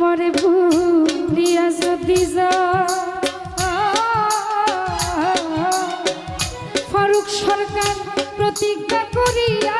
আমার ভুলিয়া যদি ফারুক সরকার প্রতিজ্ঞা করিয়া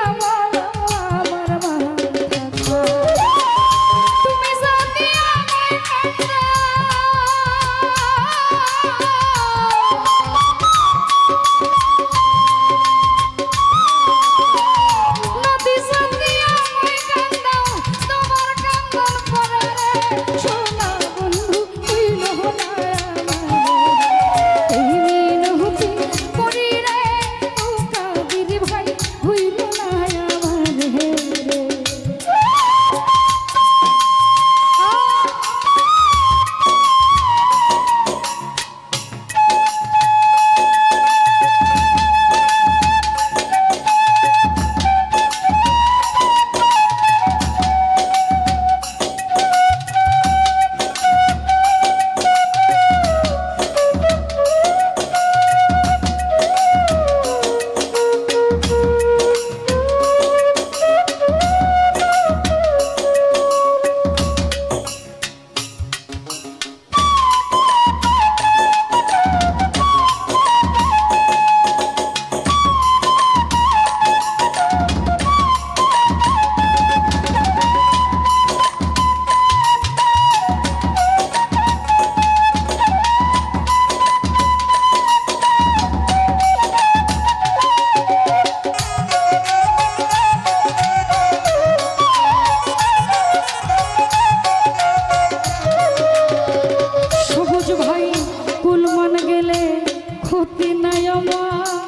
ক্ষতি নাই আমার।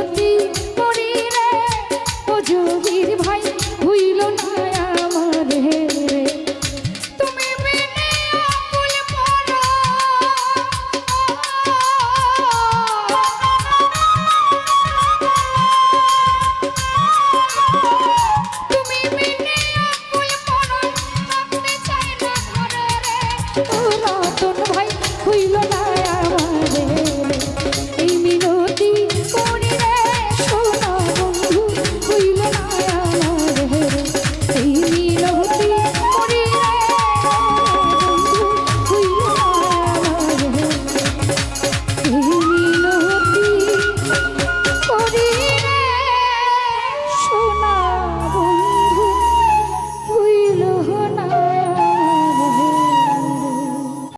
মিনতি